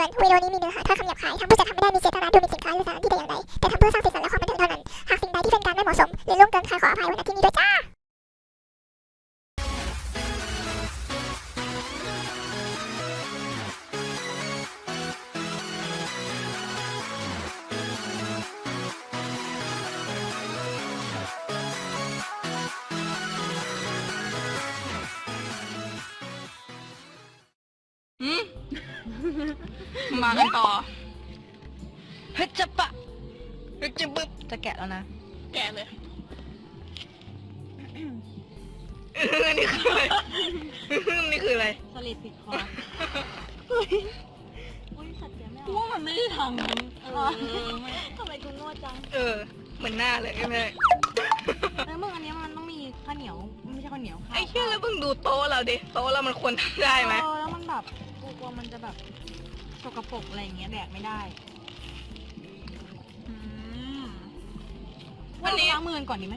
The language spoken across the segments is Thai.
ือนวิดีโอนี้มีเนื้อหาถ้อยคำหยาบคายทางผู้จัดทำไม่ได้มีเจตนาดูหมิ่นสินค้าหรือสถานที่แต่อย่างใดแต่ทำเพื่อสร้างสีสันและความบันเทิงเท่านั้น หากสิ่งใดที่เป็นการไม่เหมาะสมหรือล่วงเกินใครขออภัยไว้ณที่นี้ด้วยจ้าหื มมากันต่อ เฮ้ยจะปะเฮ้ยจะบึ๊บจะแกะแล้วนะ แกะเลยนี่คืออะไรนี่คืออะไร สลิดติดคออุ้ยสัตว์เสียไม่กูเอาว่ามันไม่ได้ทำเออทำไมกูโง่จังเออ เหมือนหน้าเลยใช่ไหมแล้วมึงอันเนี้ยมันต้องมีข้าวเหนียว ไม่ใช่ข้าวเหนียวข้าวไอ้เชี่ยแล้วเพิ่งดูโต๊ะเราดิ โต๊ะเรามันควรทำได้ไหมเออแล้วมันแบบกูกลัวมันจะแบบ สกปรกอะไรอย่างเงี้ยแดกไม่ได้อัวันนนี้ นี้ล้างมือกันก่อนดีไหม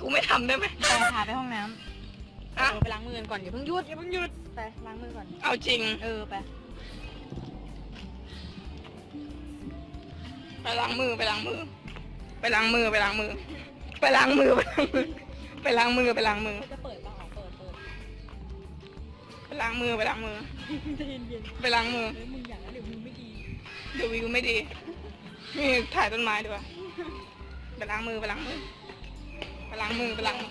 กูไม่ทำได้ไหม ไปพาไปห้องน้ำเออะอไปล้างมือกันก่อนอย่าเพิ่งหยุดอย่าเพิ่งหยุดไปล้างมือก่อน เอาจริง เออไป ไปล้างมือไปล้างมือ ไปล้างมือไปล้างมือ ไปล้างมือไปล้างมือไปล้างมือไปล้างมือ จะเปิด ไปล้างมือไปล้างมือจะเย็นเย็นไปล้างมือเฮ้ยมึงอย่างนั้นเดี๋ยวมึงไม่ดีเดี๋ยววิวไม่ดีนี่ถ่ายต้นไม้ดีกว่าไปล้างมือไปล้างมือไปล้างมือไปล้างมือ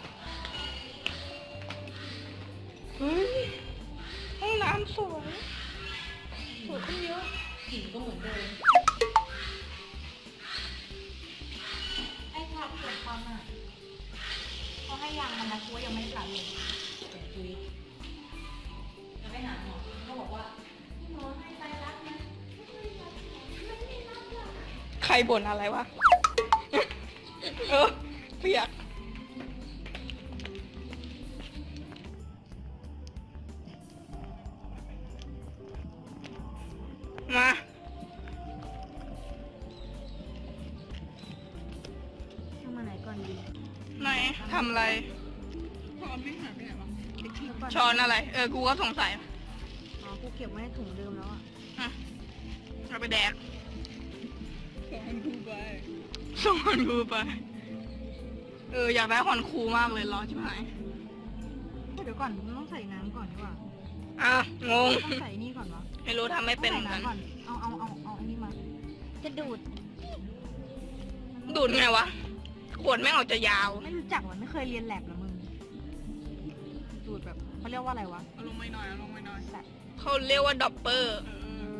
เฮ้ยห้องน้ำสวยสวยขึ้นเยอะกลิ่นก็เหมือนเดิมไอ้ผักเกิดความอะเขาให้ยางมันนะชัวยังไม่ได้ตัดเลยแต่จุยจะ ไปหาหมอเขาบอกว่าหมอให้ใจรักนะใครบ่นอะไรวะ เออเปียกมาทำมาไหนก่อนดีไหนทำอะไรเดี๋ยวก่อน ช้อนอะไร เออ กูก็สงสัยอ๋อกูเก็บไว้ในถุงเดิมแล้วอะอะเอาไปแดกสอนกูไปสอนกูไป เออ อยากได้ฮอนคูมากเลยรอชิบหายเดี๋ยวก่อนมันต้องใส่น้ำก่อนดีกว่าอะงง ต้องใส่นี่ก่อนวะไม่รู้ทำไม่เป็นเหมือนใส่กันน้ำก่อนเอาเอาเอาเอาอันนี้มา จะดูด ดูดไงวะ ขวดแม่งออกจะยาว ไม่รู้จักวะไม่เคยเรียนแลบ เหรอมึงดูดแบบเขาเรียกว่าอะไรวะเอาลงไม่น้อยเอาลงไม่น้อยสัตว์เขาเรียกว่าดอปเปอร์ เอ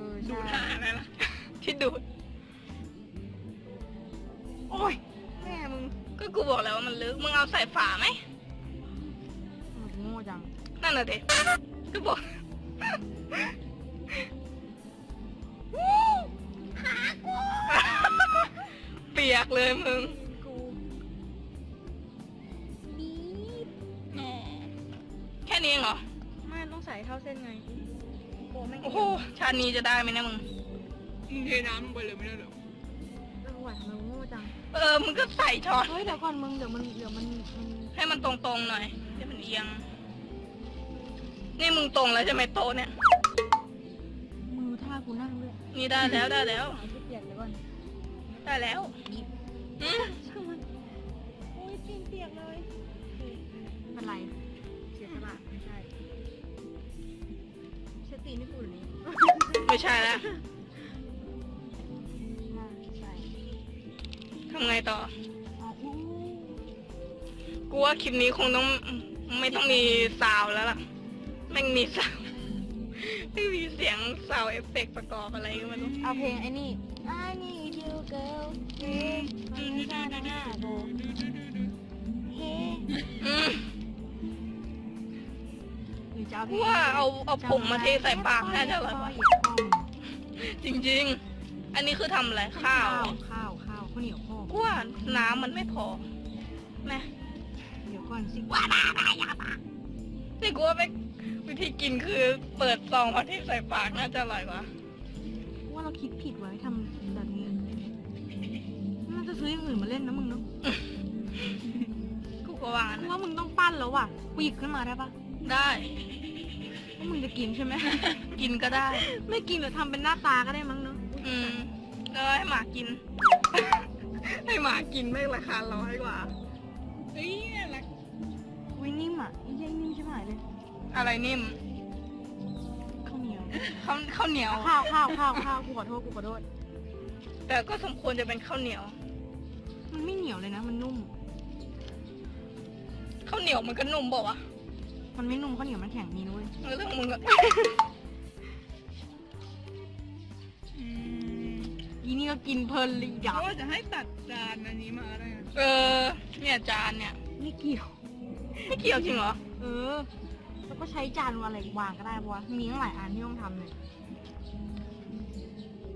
อดูดใช่หาอะไรล่ะที่ดูดโอ้ยแม่มึงก็กูบอกแล้วว่ามันลึก มึงเอาใส่ฝาไหม มึงโง่จังนั่นน่ะดิก็บอกเปียกเลยมึง นี้เองเหรอ ไม่ต้องใส่เท่าเส้นไง โอ้แม่งโอ้โหชาตินี้จะได้ไหมเนะมึง มึงเทน้ำลงไปเลยไม่ได้เหรอเออว่ะทำไมมึงโง่จัง เออ มึงก็ใส่ช้อน เฮ้ยเดี๋ยวก่อนมึงเดี๋ยวมันเดี๋ยวมันมันให้มันตรงๆหน่อยเดี๋ยวมันเอียง นี่มึงตรงแล้วใช่ไหมโต๊ะเนี่ย มือท่ากูนั่งด้วยนี่ได้แล้วได้แล้ว เอาที่เปียกเดี๋ยวก่อนได้แล้วอืมช่ ไม่ใช่แล้วมาใส่ทำไงต่ออ๋ออู้กูว่าคลิปนี้คงต้องไม่ต้องมีซาวด์แล้วล่ะแม่งมีซาวด์ไม่มีเสียงซาวด์เอฟเฟกต์ประกอบอะไรก็ไม่รู้เอาเพลงไอ้นี่ I need you girl เฮ้ไม่ใช่นะฮะโบเฮ้ อืม ว่าเอาเอาผงมาเทใส่ปากน่าจะอร่อยกว่าจริง ๆ อันนี้คือทำอะไรข้าข้าววข้าวข้าวข้าวเหนียวพ่อกูว่าน้ำมันไม่พอนะเดี๋ยวก่อนสินี่กูว่าไปวิธีกินคือเปิดซองมาเทใส่ปากน่าจะอร่อยกว่าว่าเราคิดผิดไว้ทำแบบนี้น่าจะซื้ออย่างอื่นมาเล่นนะมึงเนาะกูก็ว่างั้นกูนะว่ามึงต้องปั้นแล้วว่ะกูหยิบขึ้นมาได้ปะได้ ว่ามึงจะกินใช่ไหม กินก็ได้ ไม่กินหรือทำเป็นหน้าตาก็ได้มั้งเนอะอืมแล้วให้หมากิน ให้หมากินไม่ราคาร้อยกว่า เฮ้ยน่ารักอุ้ยนิ่มอะยิ่งนิ่มใช่ไหมเลยอะไรนิ่มข้าวเหนียวข้าวข้าวเหนียว ข้าวข้าวข้าวข้าวกูขอโทษกูขอโทษ แต่ก็สมควรจะเป็นข้าวเหนียวมันไม่เหนียวเลยนะ มันนุ่ม ข้าวเหนียวมันก็นุ่มบอกว่าว มันไม่นุ่มข้าวเหนียวมันแข็งนี่นุ้ยะเรื่องมึงอะอืมอีนี่ก็กินเพลินเลยอยากว่าจะให้ตัดจานอันนี้มาได้ไงเออ เนี่ยจานเนี่ยไม่เกี่ยว ไม่เกี่ยวจริงเหรอ เออ แล้วก็ใช้จานอะไรวางก็ได้ปะวะมีตั้งหลายอันที่ต้องทำเลย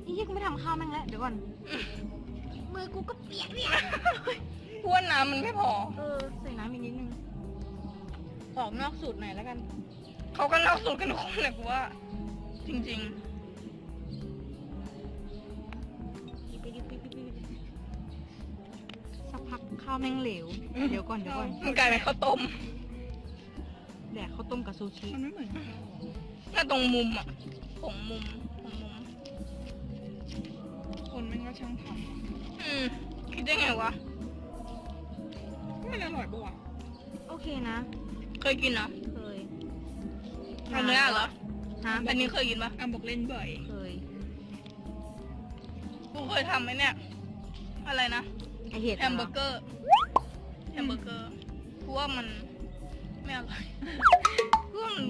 นี่ยี่กูไม่ทำข้าวแม่งแล้วเดี๋ยวก่อน มือกูก็เปียกเนี่ยพวนน้ำมันไม่พอ เออ ใส่น้ำอีกนิดนึง ออกนอกสูตรหน่อยแล้วกัน เขาก็เล่าสูตรกันทุกคนเลยกูว่า จริงสักพักข้าวแม่งเหลว เดี๋ยวก่อนเดี๋ยวก่อนๆมันกลายเป็นข้าวต้ม แดกข้าวต้มกับซูชิมันไม่เหมือนกันหน้าตรงมุมอะผงมุมผงมุม คนแม่งก็ช่างทอืมคิดได้ไงวะำมันอร่อยปะวะโอเคนะ เคยกินเหรอเคยอันเนี้ยเหรอฮะอันนี้เคยกินปะอะบอกเล่นบ่อยเคยกูเคยทำไหมเนี่ย อะไรนะไอเห็ดแฮมเบอร์เกอร์แฮมเบอร์เกอร์กูว่ามันไม่อร่อยกูว่ามัน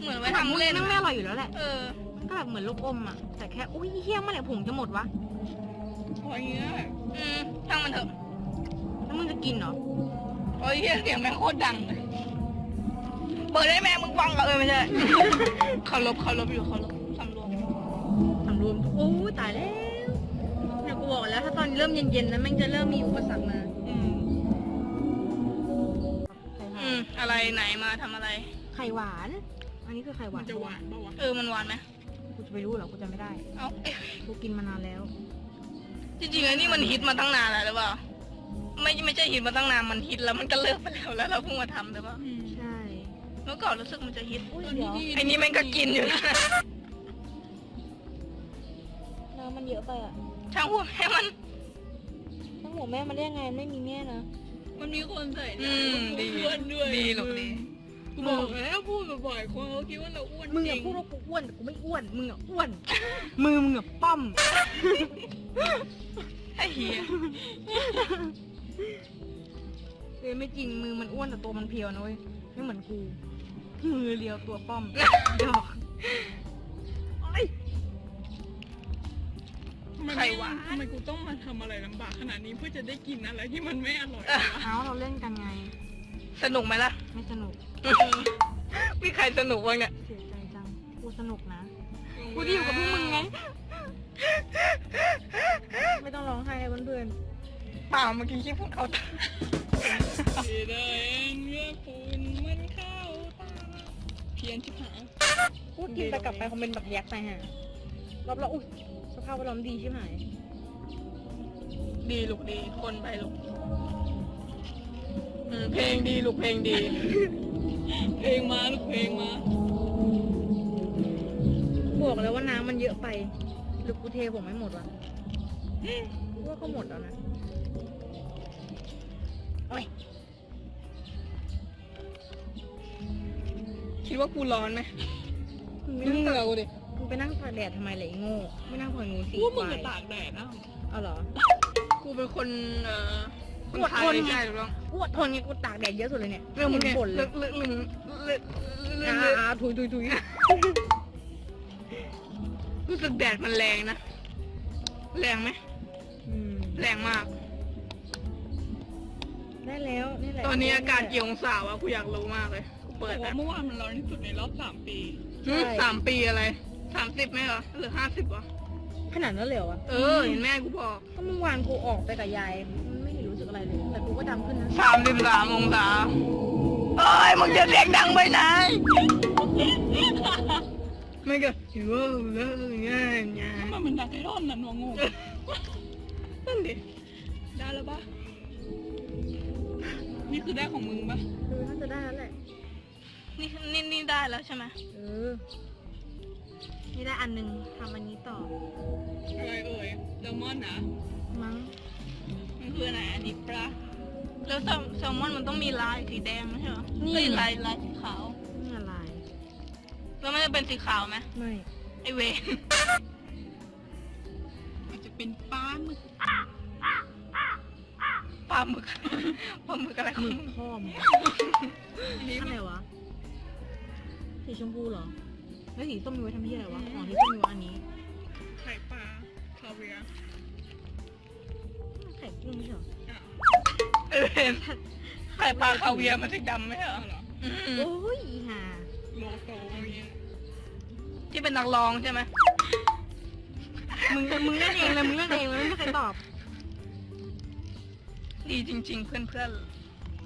เหมือนไว้ทำเล่นนั่งไม่อร่อยอยู่แล้วแหละเออมันก็แบบเหมือนลูกอมอะ แต่แค่อุ้ยเฮี้ยเมื่อไหร่ผงจะหมดวะพออย่างเงี้ยอืมช่างมันเถอะแล้วมึงจะกินเหรอโอ้ยเหี้ยเสียงแม่งโคตรดังเลย เปิดได้แม่มึงฟังเหรอเออไม่ใช่เคารพเคารพอยู่เคารพสำรวมสำรวมโอ้ยตายแล้วเนี่ยกูบอกแล้วถ้าตอนเริ่มเย็นๆนะแม่งจะเริ่มมีอุปสรรคมาอืมอืมอะไรไหนมาทำอะไร ไข่หวาน อันนี้คือไข่หมัวานนจะหวานปะวะเออมันหวานไหมกูจะไปรู้เหรอกูจำไม่ได้เอ้ากูกินมานานแล้วจริงๆอันนี้มันฮิตมาตั้งนานแล้วหรือเปล่าไม่ไม่ใช่ฮิตมาตั้งนานมันฮิตแล้วมันก็เลิกไปแล้วแล้วเราเพิ่งมาทำหรือเปล่าอืมใช่ เมื่อก่อนรู้สึกมันจะฮิตอุ้ยตอนเดี๋นี้ยวดีไอ้นี่แม่งก็กินอยู่นะ น้ำมันเยอะไปอะช่างหัวแม่มันทั้งหัวแม่มันได้ยังไงไม่มีแม่นะมันมีคนใส่อืมดี อ้วนด้วยดีหรอกดี กูบอกแล้วพูดบ่อยๆคนเขาคิดว่าเราอ้วนมึงจอะริงพูดว่ากูอ้วนแต่กูไม่อ้วน มึงอะอ้วน มือมึงอะป้อม ไอ้เหี้ยเอ้ยไม่จริงมือมันอ้วนแต่ตัวมันเพรียวนะเว้ยไม่เหมือนกู มือเรียวตัวป้อมดอกทำไมไข่ไม่หวานทำไมกูต้องมาทำอะไรลำบากขนาดนี้เพื่อจะได้กินอะไรที่มันไม่อร่อยเอาเราเล่นกันไง สนุกไหมล่ะ ไม่สนุกมีใครสนุกบ้างเนี่ย เสียใจจังกูสนุกนะกูที่อยู่กับพวกมึงไง ไม่ต้องร้องไห้นะเพื่อนเปล่าเมื่อกี้คิดพวกเขาสีแดงเมื่อฝุ่นมันเข้าตา เพี้ยนชิบหายๆพูดกินไปกลับไปคงเป็นแบบยักษ์ไปฮะรอบๆอุ้ยสภาพแวดล้อมดีใช่ไหมดีลูกดี คนไปลูกอืมเพลงดีลูกเพลงดี เพลงมาลูกเพลงมาบอกแล้วว่าน้ำมันเยอะไปหรือกูเทผมไม่หมดวะกูว่าก็หมดแล้วนะคิ ดว่ากูร้อนไหมมึงไม่มึงนั่งเหงาดิมึงไปนั่งตากแดดทำไมเลยไอ้โง่ไม่นั่งปล่อยงูสีว่ามึงควาจะยตากแดดนะเอาเหรอ กูเป็นคนเอ่อคนอดไททยนไงใช่หรือเปล่ากูอดทนไงกูตากแดดเยอะสุดเลยเนี่ยเรื่องมึงห็เนี่ยนบ่นเลเลืยอกเลือกเลือกเลือกเลือกอ่าเลือกอ่าถุยถุยถุยรู้สึกแดดมันแรงนะ แรงไหมอืมแรงมาก ได้แล้วนี่แหละตอนนี้อากาศกี่องศาวะกูอยากรู้มากเลยกู เปิแต่ดว่านะเมื่อวานมันร้อนที่สุดในรอบสามปีหึสามปีอะไรสามสิบไหมเหรอหรือห้าสิบวะขนาดนั้นเลยเหรอวะเออเห็นแม่กูบอกก็เมื่อวานกูออกไปกับยายมันไม่เห็นรู้สึกอะไรเลย แต่กูก็ดำขึ้นนะสามสิบสามองศาเอ้ยมึงจะเสียงดังไปไหนไม่ก็หิวเลิกเงี้ยเงี้ยทำไมมันดังไอ้ร่อนนั่นวะงูนั่นดิได้แล้วปะนี่คือได้ของมึงปะคือน่าจะได้แล้วแหละ นี่นี่นี่ได้แล้วใช่ไหมเออนี่ได้อันหนึงทำอันนี้ต่อ อะไรเอ่ยแซลมอนนะมั้ง มันคืออะไรอันนี้ปลาแล้วแซลแซลมอนมันต้องมีลายสีแดงไม่ใช่เหรอนี่เฮ้ยลายลายสีขาว นี่อะไร แล้วมันจะเป็นสีขาวไหมไม่ ไอเวนอาจจะเป็นปลาหมึกปลาหมึกปลาหมึกอะไรขหองมึกมึงพ่อมงอันนี้อันมันไหนวะ สีชมพูเหรอ แล้วสีส้มมีไว้ทำที่อะไรวะอ๋อสีส้มมีไว้อันนี้ ไข่ปลาคาเวียร์ไข่กุ้งไม่ใช่เหรออะเออเห็นไข่ปลาคาเวียร์มันสีดำไหมเหรอเอาเหรออืมโอ้ยอีห่าโลโซอย่างเงี้ยที่เป็นนักร้องใช่ไหมมึงมึงเล่นเองเลยมึงเล่นเองเลยไม่มีใครตอบดีจริง ๆ เพื่อน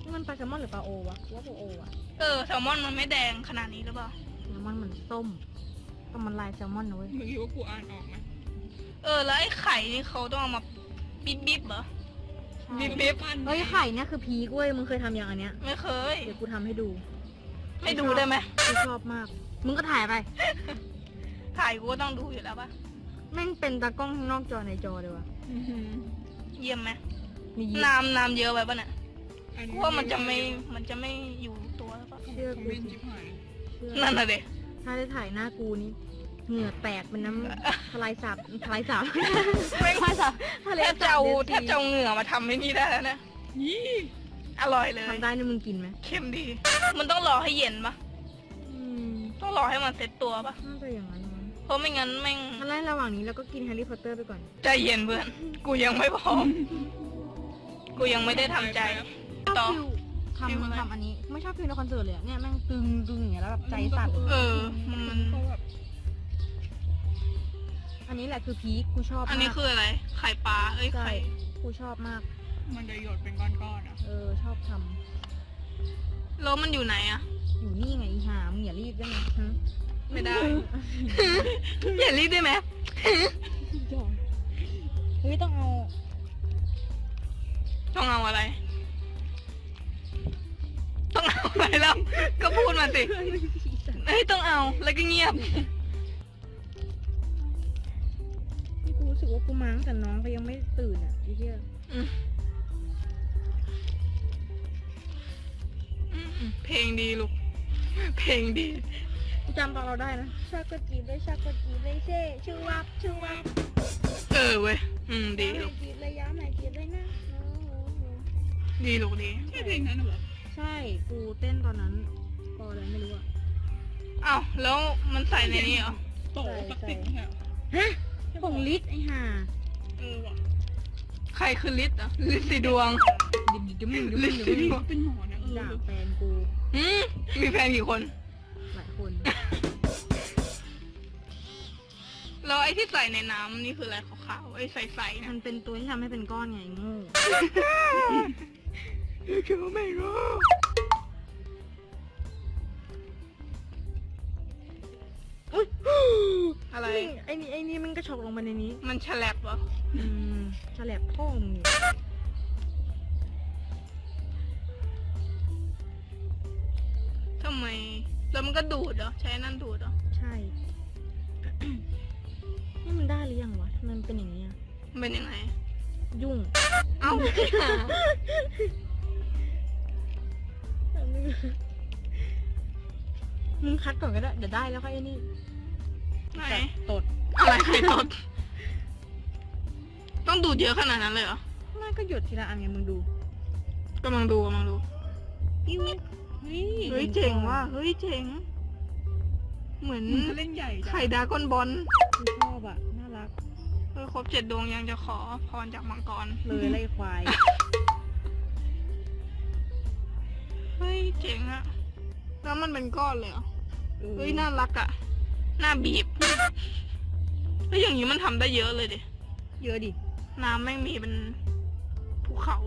นี่มันปลาแซลมอนหรือปลาโอวะกูว่าปลาโอวะๆ เออแซลมอนมันไม่แดงขนาดนี้หรือเปล่าแซลมอนมันส้มแต่มันลายแซลมอนนะเว้ยมึงคิดว่ากูอ่านออกไหมเออแล้วไอ้ไข่นี่เขาต้องเอามาบิ๊บบิ๊บเหรอบิ๊บบิ๊บ เฮ้ยไข่เนี่ยคือพีกเว้ยมึงเคยทำอย่างอันเนี้ยไม่เคย เดี๋ยวกูทำให้ดูไม่ดูได้ไหมกูชอบมาก มึงก็ถ่ายไปถ่ายกูก็ต้องดูอยู่แล้วปะแม่งเป็นตากล้องข้างนอกจอในจอเลยวะอื้อหือเยี่ยมไหมมีเยอะน้ำน้ำเยอะไปปะเนี่ยอัน กูนี้ว่ามันจะไม่ มันจะไม่อยู่ตัวแล้วปะเชื่อคอมกูเมนต์สิจิบหายเชื่อนั่นน่ะเด็ถ้าได้ถ่ายหน้ากูนี่เหงื่อแตกเป็นน้ำทลายสาบทลายสาบไม่ทลายสาบทะเลแทบจะเอาสบแทบจะเอาเหงื่อมาทำให้นี่ได้แล้วนะยี่อร่อยเลย ทำได้นี่มึงกินไหมเค็มดี มันต้องรอให้เย็นปะอืมต้องรอให้มันเซ็ตตัวปะน่าจะอย่างนั้นมั้งเพราะไม่งั้นแม่งงั้นไล่ระหว่างนี้เราก็กินแฮร์รี่พอตเตอร์ไปก่อน ใจเย็นเพื่อน กูยังไม่พร้อม กูยังไม่ได้ทำใจ ต่อชอบฟิวฟิวอะไรทำทำอันนี้ ไม่ชอบฟิวในคอนเสิร์ตเลยอะเนี่ยแม่งตึงตึงอย่างเงี้ยแล้วแบบใจสั่นเออมันเขาแบบอันนี้แหละคือพีคกูชอบอันนี้มากคืออะไร ไข่ปลา เอ้ยใช่ไข่กูชอบมาก มันจะหยดเป็นก้อนๆอะ เออชอบทแล้วมันอยู่ไหนอะำอยู่นี่ไงอีหามึงอย่ารีบได้ไหมฮะไม่ได้ อย่ารีบได้ไหม เฮ้ยต้องเอา ต้องเอาอะไร ต้องเอาอะไรแล้ว ก็พูดมาสิเอ้ยต้องเอาแล้วก็เงียบกูรู้สึกว่ากูมาตั้งแต่น้องเขายังไม่ตื่นอะไอ้เหี้ยอืมอืมเพลงดีลูก เพลงดี กูจำตอนเราได้นะชากกจีบเลยชากกจีบเลยเช่ชื่อวับชื่อวับเออเว้ย อืมดีย้ำลูให้กจีบเลยย้ำให้จีบเลยนะโอ้โห ดีลูกดีแค่เพลงนั้นน่ะเหรอ ใช่กูเต้นตอนนั้นพออะไรไม่รู้อะอ้าวแล้วมันใส่ในนี้เหรอโตสักสิบแถวฮะผงลิตรไอ้ห่าเออว่ะใครคือลิศอะลิศสีดวงดิบดิบดิบดิบลิดิศบสีดิดบวงเป็นหมอนะเอด่าอแฟนกูอืมมีแฟนกี่คน หลายคนแล้วไอ้ที่ใส่ในน้ำนี่คืออะไรขาวๆไอ้ใสๆมันะนเป็นตัวที่ทำให้เป็นก้อนไงไอ้โง่ คือไม่รู้อุ๊ยอะไร ไอ้นี่ไอ้นี่มันก็ฉกลงมาในนี้ มันฉลบเหรออืมฉลับพ่อมึงอยู่ทำไม แล้วมันก็ดูดเหรอ ใช้นั่นดูดเหรอ ใช่ นี่มันได้หรือยังวะทำไมมันเป็นอย่างนี้อะมันเป็นยังไง ยุ่ง เอ้า มึงคัดก่อนก็ได้เดี๋ยวได้แล้วค่อยไอ้นี่ไหนแต่ตดอะไรใครตด ต้องดูดเยอะขนาดนั้นเลยเหรอไม่ก็หยดทีละอันไงมึงดูกำลังดูกำลังดูปิ้วเฮ้ยเฮ้ยเจ๋งว่ะเฮ้ยเจ๋ง เหมือนมึงก็เล่นใหญ่จ้ะไข่ดราก้อนบอลกูชอบอะ น่ารักเออครบเจ็ดดวงยังจะขอพรจากมังกรเลยไล่ควาย เฮ้ยเจ๋งอะแล้วมันเป็นก้อนเลยเหรอเฮ้ยน่ารักอะน่าบีบเฮ้ยอย่างนี้มันทำได้เยอะเลยดิ เยอะดิ น้ำแม่งมีเป็นภูเขา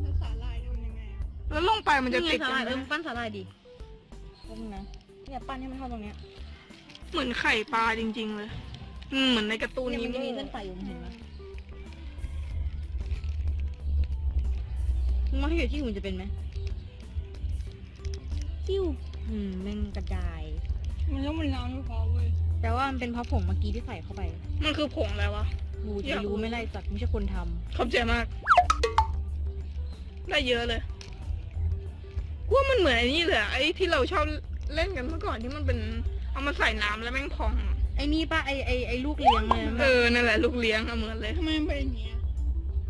แล้วสาลายทำยังไงอะแล้วลงไปมันจะนี่ไงติดสากัหร่ายนเออไหมึมงปั้นสาหร่ายดิแป๊บนึงนะเนี่ยปั้นให้มันเท่าตรงเนี้ยเหมือนไข่ปลาจริง ๆ เลยอืมเหมือนในการ์ตูนเนี่ยนี้มันจะมีเส้นไฟอยู่มึงเห็นไหมมึงว่าถ้าอยู่ที่อื่นมันจะเป็นไหม จิ้วอืมแม่งกระจาย มันต้องมันน้ำไม่พอเว้ยแต่ว่ามันเป็นเพราะผงเมื่อกี้ที่ใส่เข้าไปมันคือผงอะไรวะ กูจะรู้ไหม่ไรสักไม่ใช่คนทำขอบใจมาก ได้เยอะเลยกูว่ามันเหมือนไอ้นี่เลยอะไอ้ที่เราชอบเล่นกันเมื่อก่อนที่มันเป็น เอามาใส่น้ำแล้วแม่งพองอะไอ้นี่ป่ะไอ้ไอ้ไอ้ลูกเลี้ยงเลยเออนั่นแหละลูกเลี้ยงอะเหมือนเลย ทำไมมันเป็นอย่างเงี้ย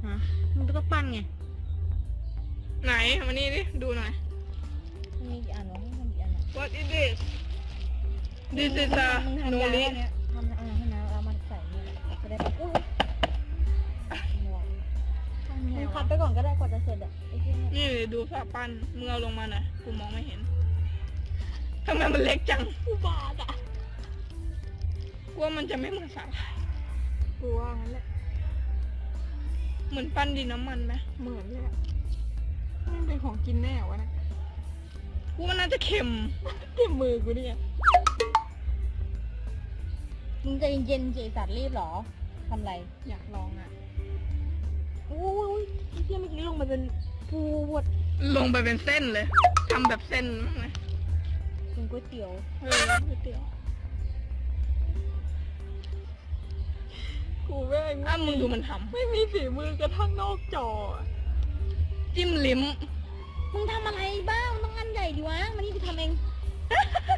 ฮะมันก็ต้องปั้นไงไหนมานี่ดิดูหน่อย What is this This is a nori ยาเนี่ยทำอ่าให้นะแล้วมันใส่นี่จะได้แบบอุ้ยมึงคัดไปก่อนก็ได้กว่าจะเสร็จอะไอ้ที่เนี่ยนี่ดูฝาปั้นมึงเอาลงมาหน่อยกูมองไม่เห็นทำไมมันเล็กจังกูบาดอะกูว่ามันจะไม่เหมือนสาหร่ายกูว่างั้นแหละเหมือนปั้นดินน้ำมันไหมเหมือนเลยอะมันเป็นของกินแน่วะนะ กูว่าน่าจะเค็มเต็มมือกูเนี่ยมึงจะเย็นๆเจสัตว์รีบเหรอทำไรอยากลองอะอุ้ยไอ้ที่เมื่อกี้ลงมาเป็นพูดลงไปเป็นเส้นเลยทำแบบเส้นมั้งไหมเป็นก๋วยเตี๋ยวเออก๋วยเตี๋ยวกูแม่งอะมึงดูมันทไม่มีฝีมือกระทั่งนอกจออะำจิ้มลิ้ม มึงทำอะไรบ้างมันต้องอันใหญ่ดิวะ มันนี่กูทำเอง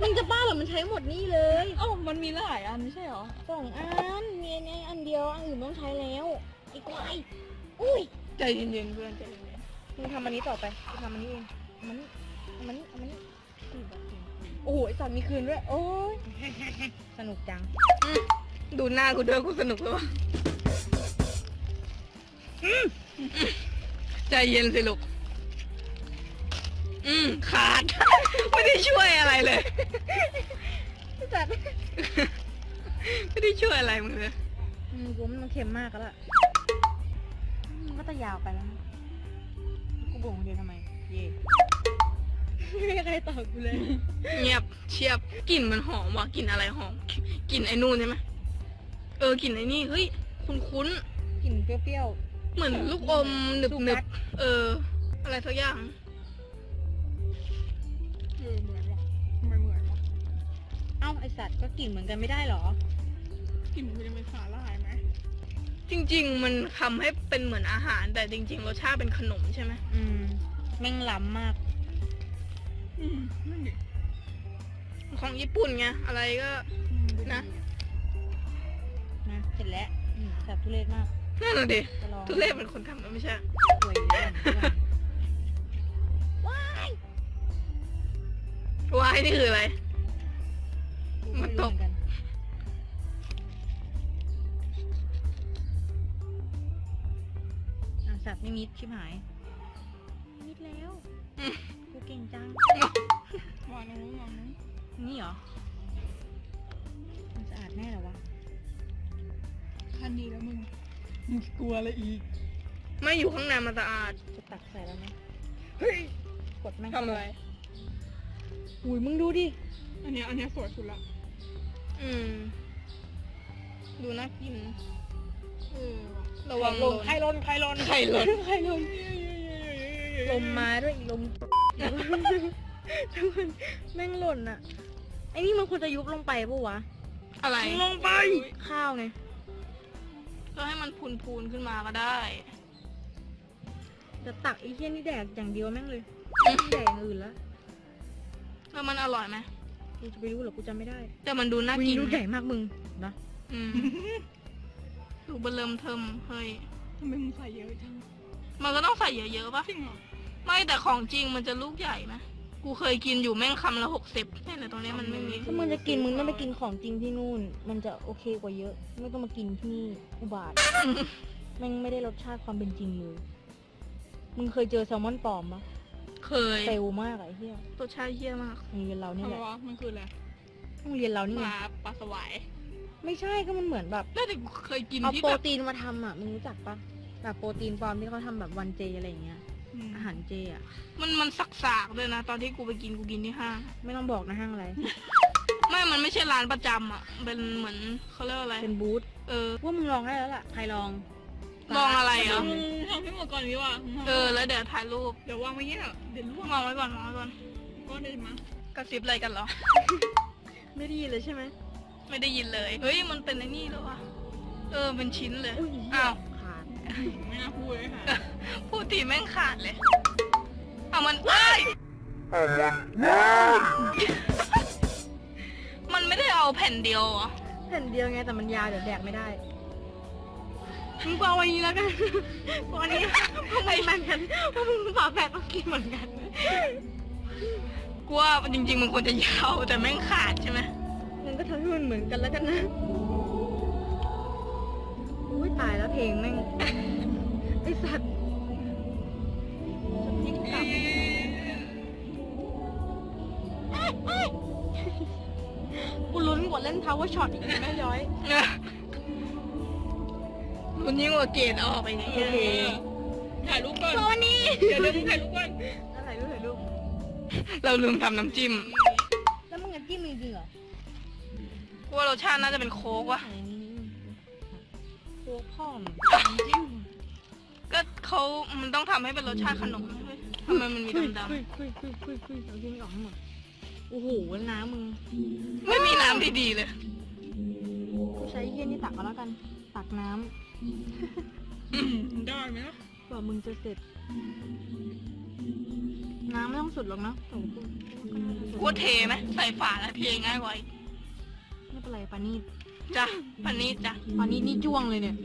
มึงจะบ้าเหรอ มันใช้หมดนี่เลยเอ้ามันมีหลายอันไม่ใช่เหรอ สองอัน มีอันนี้อันเดียวอันอื่นไม่ต้องใช้แล้วไอ้ควายอุ้ย ใจเย็นๆเพื่อนใจเย็นมึงทำอันนี้ต่อไปกูทำอันนี้เองเอามันเอามันเอามันโอ้โหไอ้สัตว์มีคืนด้วย โอ้ย สนุกจังๆอืมดูหน้ากูด้วยกูสนุกเลยวะอืมใจเย็นสิลูก อืมขาด ไม่ได้ช่วยอะไรเลยไอ้สัตว์ไม่ได้ช่วยอะไรมึงเลยอืมกูว่ามันเค็มมากแล้วล่ะมันก็จะยาวไปแล้วนะกูบ่งคนเดียวทำไม เย่ไม่มีใครตอบกูเลยเงียบเชียบกลิ่นมันหอมว่ะกลิ่นอะไรหอมกลิ่นไอ้นู่นใช่ไหมเออกลิ่นไอ้นี่เฮ้ยคุ้นกลิ่นเปรี้ยวๆเหมือนลูกอมหนึบสุหนึกับดเออ อะไรสักอย่าง ไอสัตว์ก็กลิ่นเหมือนกันไม่ได้เหรอ กลิ่นมันจะเป็นสาหร่ายไหมจริง ๆ มันทำให้เป็นเหมือนอาหาร แต่จริง ๆ รสชาติเป็นขนมใช่ไหมอืมแม่งล้ำมาก อืมนั่นดิของญี่ปุ่นไงอะไรก็ อืมดูนะดีอนะเสร็จแล้วอืมแสบทุเรศมากนั่นน่ะดิจะลองทุเรศเป็นคนทำมันไม่ใช่ สวยเลยเพื่อนวายนี่คืออะไรกูไม่รู้เหมือนกันอะสัตว์ไม่มิดชิบหาย มิดแล้วอืมกูเก่งจังวางตรงนู้นวางตรงนู้นนี่เหรอ มันสะอาดแน่เหรอวะทันดีแล้วมึง มึงกลัวอะไรอีก ไม่อยู่ข้างในมันสะอาด จะตักใส่แล้วนะเฮ้ย กดแม่งทำอะไรอุ้ยมึงดูดิ อันเนี้ยอันเนี้ยสวยสุดละ อืม ดูน่ากินเออว่ะระวังลลมนใครลนใครลนไข่หล่นใครลนลมมาด้วยอีกลมทุกคนแม่งหล่นอะไอ้นี่มันควรจะยุบลงไปปะวะ อะไร ลงไป ข้าวไง ก็ให้มันพูนๆขึ้นมาก็ได้ จะตักไอ้เหี้ยนี่แดกอย่างเดียวแม่งเลยไม่แดกอย่างอื่นแล้วแล้วมันอร่อยไหม กูจะไปรู้เหรอกูจำไม่ได้แต่มันดูน่าวิกิน ลูกใหญ่มากมึงนะ อืมดูเบลเริ่มเทิมเฮ้ย ทำไมมึงใส่เยอะจังมันก็ต้องใส่เยอะๆป่ะ จริงเหรอไม่แต่ของจริงมันจะลูกใหญ่ไหมกูเคยกินอยู่แม่งคำละหกสิบแต่ตรงนี้มันไม่มีถ้ามึงจะกินมึงต้องไปกินของจริงที่นู่น มันจะโอเคกว่าเยอะ ไม่ต้องมากินที่นี่อุบาทแม่งไม่ได้รสชาติความเป็นจริงเลย มึงเคยเจอแซลมอนปลอมปะ เคยเฟลมากอะไอ้เหี้ยรสชาติเยี่ยมากโรงเรียนเรานี่ทำแหไมละวะมันคืออะไรโรงเรียนเรานี่ปไงลาปลาสวายไม่ใช่ก็มันเหมือนแบบแล้วแต่กูเคยกินเอาที่โปแบรบตีนมาทำอะมึงรู้จักปะแบบโปรตีนปลอมที่เขาทำแบบวันเจอะไรอย่างเงี้ยมอาหารเจอะ มันมันสักสากๆเลยนะ ตอนที่กูไปกินกูกินที่ห้างไม่ต้องบอกนะห้างอะไร ไม่ มันไม่ใช่ร้านประจำอะ เป็นเหมือนเขาเรียกว่าอะไร เป็นบูธเออ ว่ามึงลองได้แล้วล่ะใครลอง ลองอะไรอะมึงทำให้หมดก่อนดีกว่าเออ แล้วเดี๋ยวถ่ายรูป เดี๋ยววางไว้เงี้ยเดี๋ยวล่วงวางไว้ก่อนวางไว้ก่อนก็เดินมากระซิบอะไรกันเหรอ ไม่ได้ยินเลยใช่ไหมไม่ได้ยินเลย เฮ้ย มันเป็นไอ้นี่แล้ววะเออ เป็นชิ้นเลยอุ้ยอ้าว ขาดไม่น่าพูดเลยค่ะพูดทีแม่งขาดเลย เอามันเอ้ยมันไม่ได้เอาแผ่นเดียวเหรอแผ่นเดียวไงแต่มันยาวเดี๋ยวแดกไม่ได้ มึงเอาอันนี้แล้วกันเอาอันนี้พวกมึงแบ่งกันพวกมึงฝาแฝดต้องกินเหมือนกันกูว่าจริง ๆ มันควรจะยาวแต่แม่งขาดใช่ไหมงั้นก็ทำให้มันเหมือนกันแล้วกันนะอุ้ยตายแล้วเพลงแม่งไอสัตว์จะพลิกกลับกูลุ้นกว่าเล่น power shot อีกนะแม่ย้อย มันยิ่งกว่าเกรดออกไปนี่โอเคถ่ายรูปก่อนโซนี่เดี๋ยวเดี๋ยวมึงถ่ายรูปก่อนอะไรรูปถ่ายรูปเราลืมทำน้ำจิ้ม แล้วมึงจะจิ้มจริงๆเหรอกูว่ารสชาติน่าจะเป็นโค้กวะโค้กพ่อมจิ้มก็เขามันต้องทำให้เป็นรสชาติขนมเว้ยทำไมมันมีดำคุยคุยคุยคุยคุยเอาที่นี่ออกให้หมดโอ้โหน้ำมึงๆไม่มีน้ำดีๆเลย กูใช้เยี่ยนี่ตักมาแล้วกัน ตักน้อืม ได้ไหมล่ะำกว่ามึงจะเสร็จ น้ำไม่ต้องสุดหรอกนะโอ้โหก็น่าจะสุดกูว่าเทไหมใส่ฝาแล้วเทง่ายกว่าอีกไม่เป็นไรปานี่จ้ะปันนี้จ้ะปานี่นี่จ้วงเลยเนี่ย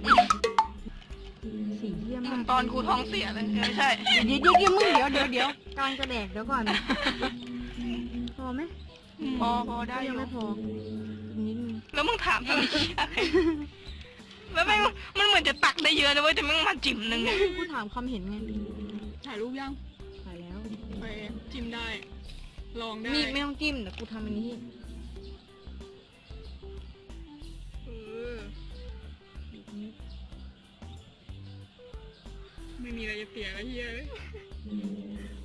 สีเยี่ยมเหมามือกนตอนกูท้องเสียเลยไม่ใช่ เดี๋ยวเดี๋ยวเดี๋ยวมึงเดี๋ยวเดี๋ยวเดี๋ยวกำลังจะแดกเดี๋ยวก่อน พอไหมพอพอได้อยังยู่ไม่พออีกนิดนึงแล้วมึงถามทำไมอะไร แล้วแม่งมันเหมือนจะตักได้เยอะนะเว้ยแต่แม่งมาจิ๋มหนึ่งไงกูถามความเห็นไงถ่ายรูปยังถ่ายแล้ว ไปจิ้มได้ ลองได้มีดไม่ต้องจิ้มแต่กูทำอันนี้เออไม่มีอะไรจะเสียแล้วเฮีย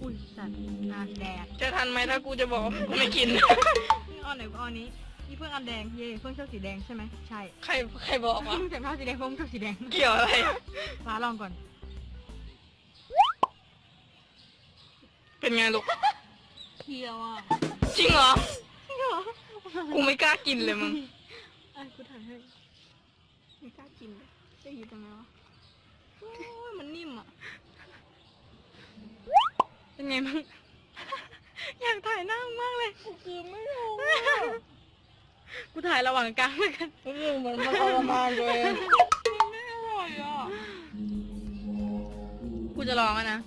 อุ้ยสัตว์อะแดกจะทันไหมถ้ากูจะบอกว่ากูไม่กินเอาไหนกูเอาอันนี้ นี่เพื่อนอันแดงเย่เพื่อนชอบสีแดงใช่ไหมใช่ใครใครบอกวะเพื่อนแต่ชอบสีแดงเพื่อนชอบสีแดงเกี่ยวอะไรฟ้าลองก่อน เป็นไงลูก เคียวอะจริงเหรอจริงเหรอกูไม่กล้ากินเลยมึง อะกูถ่ายให้ไม่กล้ากินเลยจะอยู่ตรงไหนวะโอ้ยมันนิ่มอะเป็นไงบ้างอยากถ่ายหน้ามึงมากเลย กูคือไม่รู้ กูถ่ายระหว่างกลางแล้วกันเออมันมันทรมานเลยไม่อร่อยอะกูจะลองอะนะ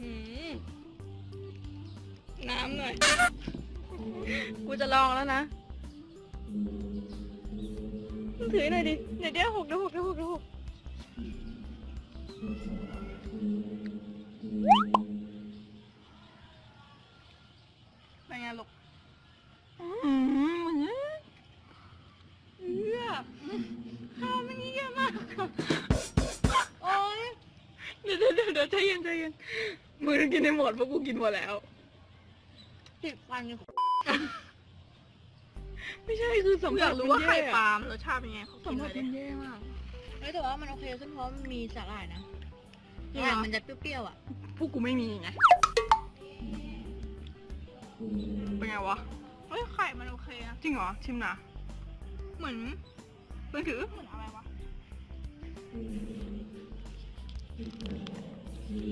หืมน้ำหน่อย กูจะลองแล้วนะมึงถือหน่อยดิเดี๋ยวเดี๋ยวหกเดี๋ยวหกเดี๋ยวหกเดี๋ยวหกเป็นไงลูก อืมมันเยอะเยอะข้าวมันเยอะมาก โอ๊ยเดี๋ยวเดี๋ยวเดี๋ยวเดี๋ยวใจเย็นใจเย็นมึงกินได้หมดเพราะกูกินหมดแล้วติดฟันอยู่ไม่ใช่คือสัมอผัยาสกรู้ว่าไข่มันแย่ปลาล์มรสชาติเป็นไงเขาสักิมนผัเลสยมันแย่มาก เฮ้ยแต่ว่ามันโอเคขึ้นเพราะมันมีสาหร่ายนะจริงเหรอมันจะเปรี้ยวๆอะ พวกกูไม่มีไง เป็นไงวะ เฮ้ยไข่มันโอเคนะจริงเหรอ ชิมนะเหมือนมือถือ เหมือนอะไรวะ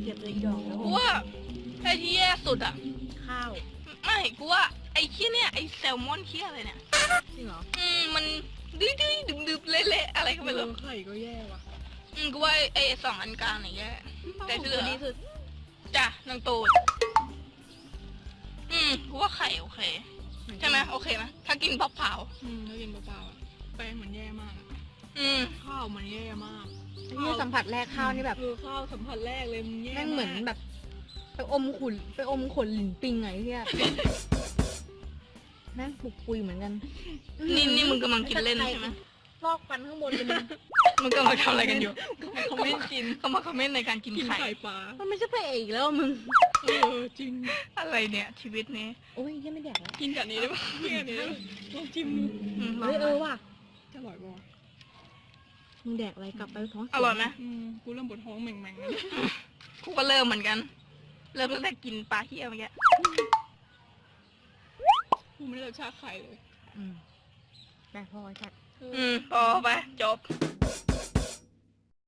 เก็บเลยอีดอกแล้วกูว่าไอ้ที่แย่สุดอะ ข้าวไม่กูว่าไอ้เคี้ยเนี่ยไอ้แซลมอนเคี้ยอะไรเนี่ย จริงเหรออืมมันดื้อดื้อดึบดึบเละๆอะไรก็ไม่รู้ไข่ก็แย่ว่ะอืมกูว่าไอ้ไอ้สองอันกลางเนี่ยแย่แต่ที่เหลือดีสุดจ้ะนางตูดอืมกูว่าไข่โอเคใช่ไหมโอเคไหมถ้ากินเปล่าอืมแล้วกินเปล่าๆอะแป้งมันแย่มากอะๆอืมข้าวมันแย่มากนี่สัมผัสแรกข้าวนี่แบบคือข้าวสัมผัสแรกเลยมันแย่แม่งเหมือนแบบ ไปอมขุนไปอมขนหลินปิงไงที่แม่งผูกปุยเหมือนกัน นี่นี่มึงกำลังกินเล่นใช่ไหมลอกฟันข้างบนเลยมึงมึงกำลังทำอะไรกันอยู่เขาไม่กินเขามาคอมเมนต์ในการกินกินไข่ไข่ปลามันไม่ใช่พระเอกแล้วมึงเออจริงอะไรเนี่ย ชีวิตนี้โอ้ยยังไม่แดกแล้วกินกับนี้ได้ปะกินกับนี้ได้ปะลองจิ้มดูอืมลองเฮ้ยเออมาว่ะจะอร่อยปะวะ มึงแดกอะไรกลับไปท้องเสีอร่อยไหมอืมกูเริ่มปวดท้องแม่งๆแล้วกูก็เริ่มเหมือนกัน เริ่มตั้งแต่กินปลาเฮี้ยเมื่อกี้กูไม่ได้รสชาติไข่เลยอืมแต่พอจัดอืมพอไปจบ